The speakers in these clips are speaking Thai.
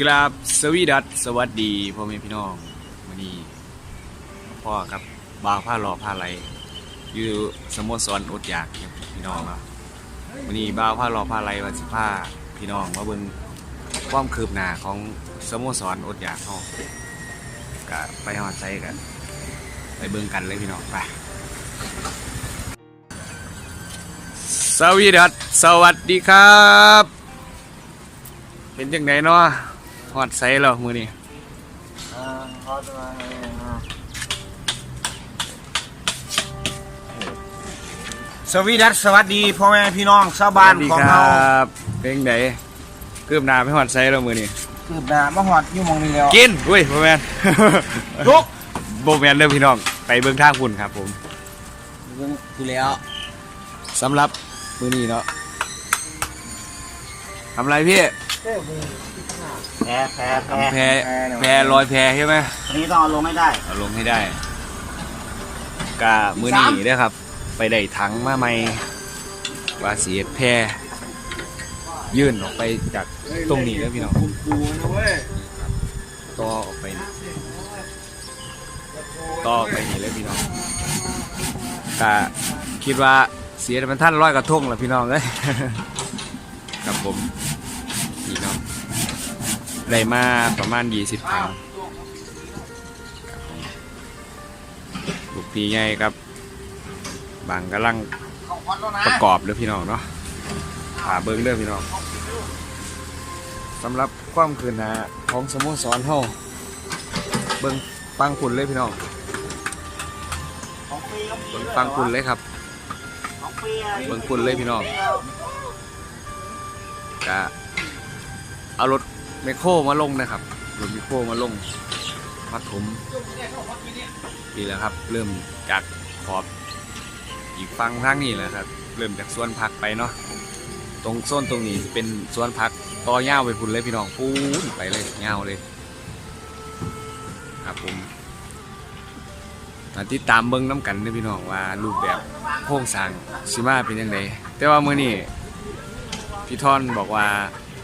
กราบสวีดัสสวัสดีพ่อแม่พี่น้องวันนี้พ่อครับบาวผ้าหล่อผ้าไหลอยู่สโมสรอดอยากครับพี่น้องเนาะวันนี้บาวผ้าหล่อผ้าไหลวันสิผ้าพี่น้องมาเบิ่งความคืบหน้าของสโมสรอดอยากเฮาก็ไปฮอดไซกัน ไปเบิ่งกันเลยพี่น้องไปสวีดัสสวัสดีครับ เป็นจังไดเนาะ อดไซแล้วมื้อนี้อ่าเขาจะมาอ่าสวีดัสสวัสดีพ่อแม่พี่น้องชาวบ้านสวัสดีของคเรารับเป็นจังไดคืบหน้าไปฮอดไซแล้วมื้อนี้คืบหน้ามาหอดอยู่หมองนี้แล้วกินอุ้ยบ่แม่นยกบ่แม่นเด้อพี่น้องไปเบิ่งทางคุณครับผมคือแล้วสำหรับมื้อนี้เนาะทำอะไรพี่ แพ้แพ้แพ้แพแพลอยแพใช่ไหมอันนี้ต้องเอาลงไม่ได้ เอาลงให้ได้กะมื้อนี้เด้อครับ ไปได้ถังมาใหม่ว่าสิเฮ็ดแพยื่นออกไปจากตรงนี้เด้อพี่น้องกูนะเว้ยต่อออกไปต่อไปนี่เลยพี่น้องก็คิดว่าเสียมันท่านร้อยกระทงแหละพี่น้องเลยครับผม พี่น้องได้มาประมาณ20ถังครับผมลูกพี่ใหญ่ครับ บางกำลังประกอบเด้อพี่น้องเนาะหาเบิ้งเด้อพี่น้องสำหรับความคืนหาของสโมสรเฮาเบิ่งฟังคุณเลยพี่น้องเบิ่งด้วยฟังคุณเลยครับเบิ่งคุณเลยพี่น้องกะ เอารถไมคโครมาลงนะครับรถไมคโครมาลงมาถมนี่แหละครับ เริ่มจากขอบอีกฟังทางนี้แหละครับ เริ่มจากสวนผักไปเนาะตรงโซนตรงนี้เป็นสวนผักต่อยาวไปพุ่นเลยพี่น้องปูนไปเลยยาวเลยครับผมตอนที่ตามเบิ้งน้ำกันเด้พี่น้องว่ารูปแบบโครงสร้างสิมาเป็นยังไงแต่ว่าเมื้อนี้พี่ทอนบอกว่า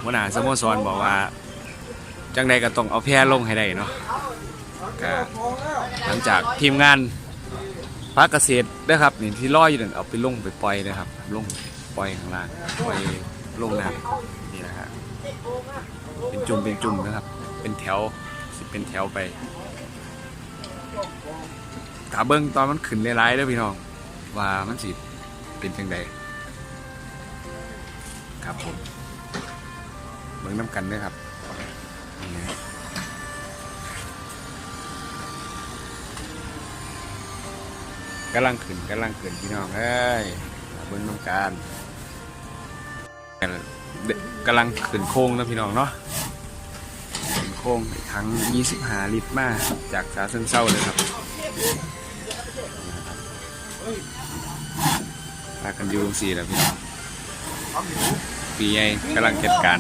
หัวหน้าสโมสรบอกว่า จังใดก็ต้องเอาแพร่ลงให้ได้เนาะก็หลังจากทีมงานภาคเกษตรนะครับนี่ที่ลอยอยู่นั่นเอาไปลงไปปล่อยนะครับลงปล่อยข้างล่างปล่อยลงน้ำนี่นะฮะเป็นจุ่มเป็นจุ่มนะครับ เป็นแถวสิเป็นแถวไปถาเบิ้งตอนมันขึ้นหลายๆเด้อพี่น้อง ว่ามันสิเป็นจังใดครับผม เบิ้งน้ำกันเด้วยครับกำลังขึ้นกำลังขึ้นพี่น้องเอ้ยเบิ้งน้ำกันกำลังขึ้นโค้งนะพี่น้องเนาะขึ้นโค้งทั้ง 25 ลิตรมาจากสาเซิงเศร้าเลยครับพากันอยู่สี่แล้วพี่น้องปีใหญ่กำลังจัดการ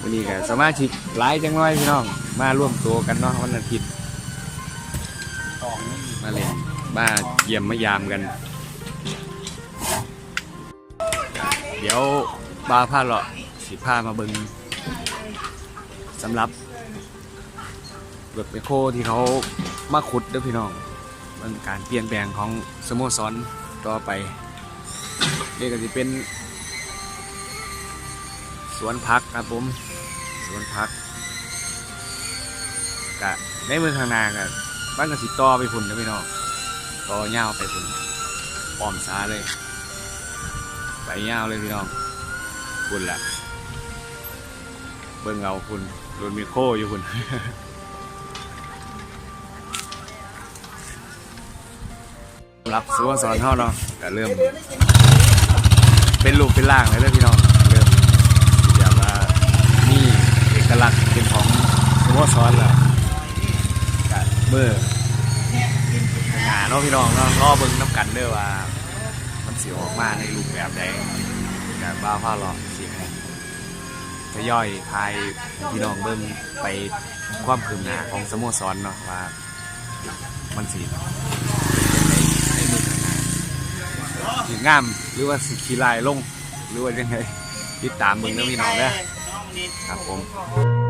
วันนี้ก็สมาชิกหลายจังน้อยพี่น้อง มาร่วมตัวกันเนาะวันอาทิตย์มาเล่นมาเยี่ยมมายามกัน เดี๋ยวบาผ้าเลาะสิผ้ามาเบิงสำหรับรถไมคโคที่เขามาขุดด้อพี่น้องเรื่องการเปลี่ยนแปลงของสโมสรต่อไปนี่ก็จะเป็น สวนพักครับผม สวนพักกะในเมืองข้างหน้าก็บ้านกสิต่อไปพุ่นนะพี่น้องต่อยาวไปพุ่นป้อมซาเลย ไปยาวเลยพี่น้องพุ่นละเบิ่งเอาพุ่นรถมีโคอยู่พุ่นรับสโมสรเท่าเนาะก็เริ่ม เป็นรูปเป็นร่างเลยเลยพี่น้องเริ่มที่จะมามีเอกลักษณ์เป็นของ สโมสรแล้วเมื่อหาเนาะพี่น้องเนาะรอเบิ่งน้ำกันเด้อว่า มันสิออกมาในรูปแบบใดการบ้าผ้าหลอกสิให้ทยอยทายพี่น้องเบิ่งไปความคืบหน้าของสโมสรเนาะว่า มันสิในมือข้างหน้าสีงามหรือว่าสีขี้ลายลงหรือว่ายังไงติดตามเบิ่งเด้อพี่น้องเด้อครับผม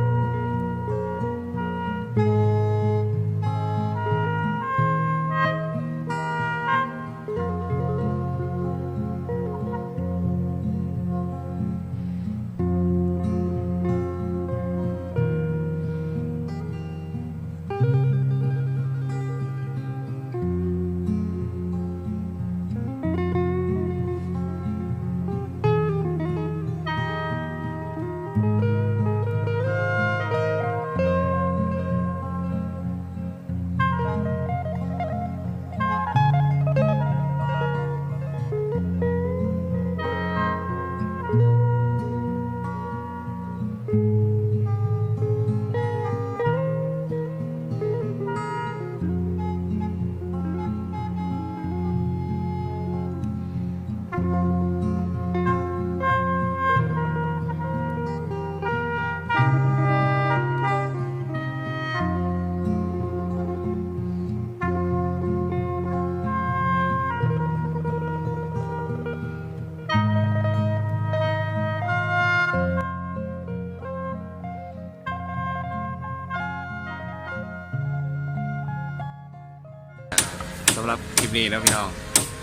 หรับคลิปนี้แล้วพี่น้อง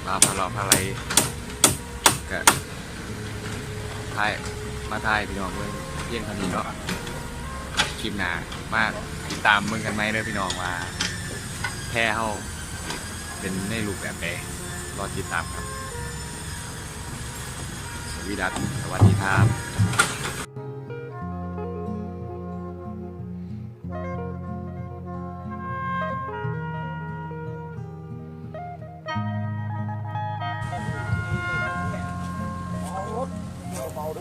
มาพาเราพาอะไรก็ถ่ายมาถ่ายพี่น้องเพื่อนเยี่ยงเท่านี้เนาะคลิปหนามากติดตามมึงกันไหมเด้อพี่น้องว่าแค่เฮาเป็นในรูปแบบใดรอติดตามครับสวีดัสสวัสดีครับ ล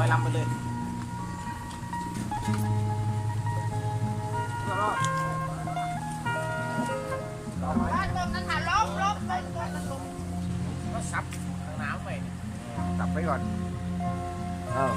อยลำไปเลยบ้านเมืองนั้นหาล้อมล้อมไปก่อนนะลุงก็ซับทางน้ำไปซับไปก่อนเออ